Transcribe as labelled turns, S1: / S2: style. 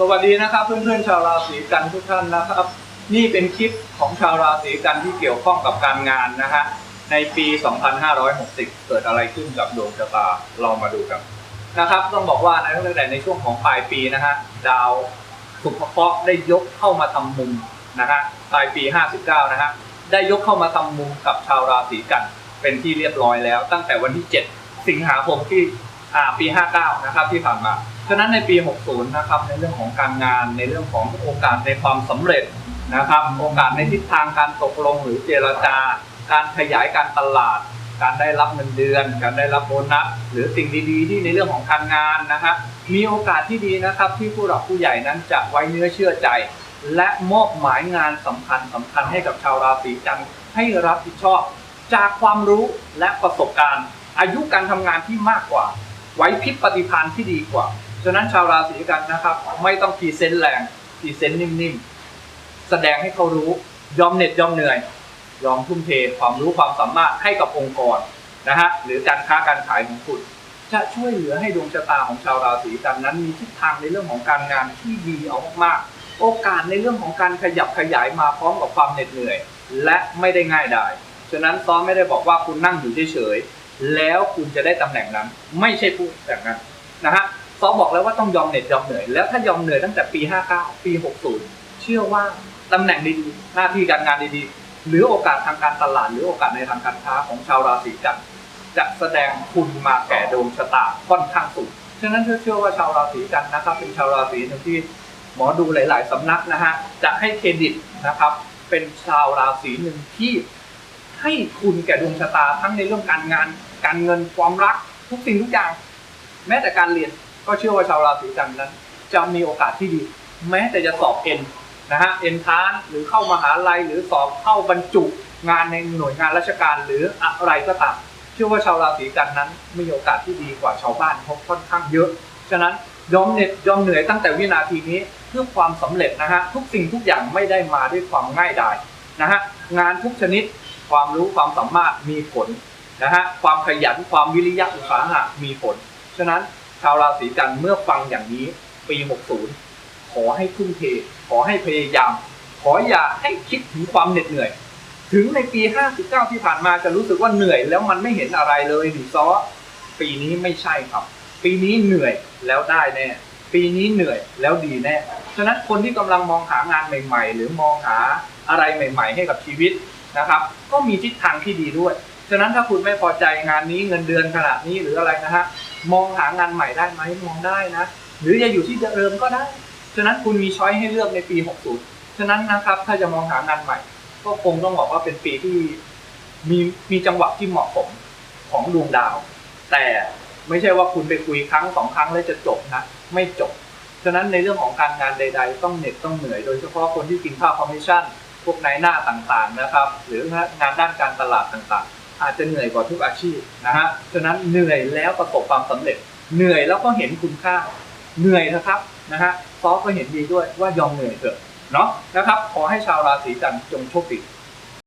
S1: สวัสดีนะครับ เพื่อนๆชาวราศีกันทุกท่านนะครับ นี่เป็นคลิปของชาวราศีกันที่เกี่ยวข้องกับการงานนะฮะในปี 2560 เกิดอะไรขึ้นกับดวงชะตาเรามาดูกันนะครับ ต้องบอกว่าในตั้งแต่ในช่วงของปลายปีนะฮะดาวสุภเคราะห์ได้ยกเข้ามาทำมุมนะฮะปลายปี 59 นะฮะได้ยกเข้ามาทำมุมกับชาวราศีกันเป็นที่เรียบร้อยแล้ว ตั้งแต่วันที่ 7 สิงหาคมที่ปี 59 นะครับที่ผ่านมา ฉะนั้นในปี 60 นะครับ ในเรื่องของการงาน ในเรื่องของโอกาสในความสำเร็จนะครับ โอกาสในทิศทางการตกลงหรือเจรจา การขยายการตลาด การได้รับเงินเดือน การได้รับโบนัส หรือสิ่งดีๆ ที่ในเรื่องของการงานนะฮะมีโอกาสที่ดีนะครับ ที่ผู้หลักผู้ใหญ่นั้นจะไว้เนื้อเชื่อใจ และมอบหมายงานสำคัญสำคัญให้กับชาวราศีกันให้รับผิดชอบ จากความรู้และประสบการณ์ อายุการทำงานที่มากกว่าไหวพริบปฏิภาณที่ดีกว่า ฉะนั้นชาวราศีกันนะครับ ไม่ต้องพรีเซนต์แรงพรีเซนต์นิ่มๆ แสดงให้เขารู้ยอมเหน็ดยอมเหนื่อย ยอมทุ่มเทความรู้ความสามารถให้กับองค์กรนะฮะหรือการค้าการขายของคุณจะช่วยเหลือให้ดวงชะตาของชาวราศีกันนั้นมีทิศทางในเรื่องของการงานที่ดีเอามากๆ โอกาสในเรื่องของการขยับขยายมาพร้อมกับความเหน็ดเหนื่อย และไม่ได้ง่ายดายฉะนั้นซ้อมไม่ได้บอกว่าคุณนั่งอยู่เฉยๆแล้วคุณจะได้ตำแหน่งนั้น ไม่ใช่พูดแบบนั้นนะฮะ ซอบอกแล้วว่าต้องยอมเหน็ดยอมเหนื่อยแล้วถ้ายอมเหนื่อยตั้งแต่ปี 59 ปี 60 เชื่อว่าตำแหน่งดีๆหน้าที่การงานดีๆ หรือโอกาสทางการตลาด หรือโอกาสในทางการค้าของชาวราศีกันจะแสดงคุณมาแก่ดวงชะตาค่อนข้างสูงฉะนั้นเชื่อว่าชาวราศีกันนะครับ เป็นชาวราศีหนึ่งที่หมอดูหลาย ๆ สำนักนะฮะจะให้เครดิตนะครับ เป็นชาวราศีหนึ่งที่ให้คุณแก่ดวงชะตาทั้งในเรื่องการงาน การเงินความรักทุกสิ่งทุกอย่าง แม้แต่การเรียน ก็เชื่อว่าชาวราศีกันนั้น จะมีโอกาสที่ดี แม้แต่จะสอบเอ็นนะฮะเอ็นทานหรือเข้ามหาลัยหรือสอบเข้าบรรจุงานในหน่วยงานราชการหรืออะไรก็ตามเชื่อว่าชาวราศีกันนั้น มีโอกาสที่ดีกว่าชาวบ้านเขาค่อนข้างเยอะฉะนั้นยอมเหน็ดยอมเหนื่อยตั้งแต่วินาทีนี้เพื่อความสำเร็จนะฮะทุกสิ่งทุกอย่างไม่ได้มาด้วยความง่ายดายนะฮะงานทุกชนิดความรู้ความสามารถมีผลนะฮะความขยันความวิริยะอุตสาหะมีผล ฉะนั้น ชาวราศีกันเมื่อฟังอย่างนี้ปี 60 ขอให้ทุ่มเท ขอให้พยายาม ขออย่าให้คิดถึงความเหน็ดเหนื่อย ถึงในปี 59 ที่ผ่านมาจะรู้สึกว่าเหนื่อย แล้วมันไม่เห็นอะไรเลยหรือซ้อ ปีนี้ไม่ใช่ครับ ปีนี้เหนื่อยแล้วได้แน่ ปีนี้เหนื่อยแล้วดีแน่ ฉะนั้นคนที่กำลังมองหางานใหม่ ๆ หรือมองหาอะไรใหม่ ๆ ให้กับชีวิตนะครับ ก็มีทิศทางที่ดีด้วย ฉะนั้นถ้าคุณไม่พอใจงานนี้เงินเดือนขนาดนี้หรืออะไรนะฮะมองหางานใหม่ได้ไหมมองได้นะ หรือจะอยู่ที่เดิมก็ได้ ฉะนั้นคุณมีช้อยให้เลือกในปี 60 ฉะนั้นนะครับถ้าจะมองหางานใหม่ ก็คงต้องบอกว่าเป็นปีที่มีมีจังหวะที่เหมาะสมของดวงดาว แต่ไม่ใช่ว่าคุณไปคุยครั้งสองครั้งแล้วจะจบนะ ไม่จบ ฉะนั้นในเรื่องของการงานใด ๆ ต้องเหน็ดต้องเหนื่อยโดยเฉพาะคนที่กินข้าวคอมมิชชั่นพวกนายหน้าต่างๆนะครับ หรืองานด้านการตลาดต่างๆ อาจจะเหนื่อยกว่าทุกอาชีพนะฮะฉะนั้นเหนื่อยแล้วประสบความสำเร็จ เหนื่อยแล้วก็เห็นคุณค่า เหนื่อยนะครับนะฮะซอฟก็เห็นดีด้วยว่ายอมเหนื่อยเถอะเนาะนะครับ ขอให้ชาวราศีกันจงโชคดี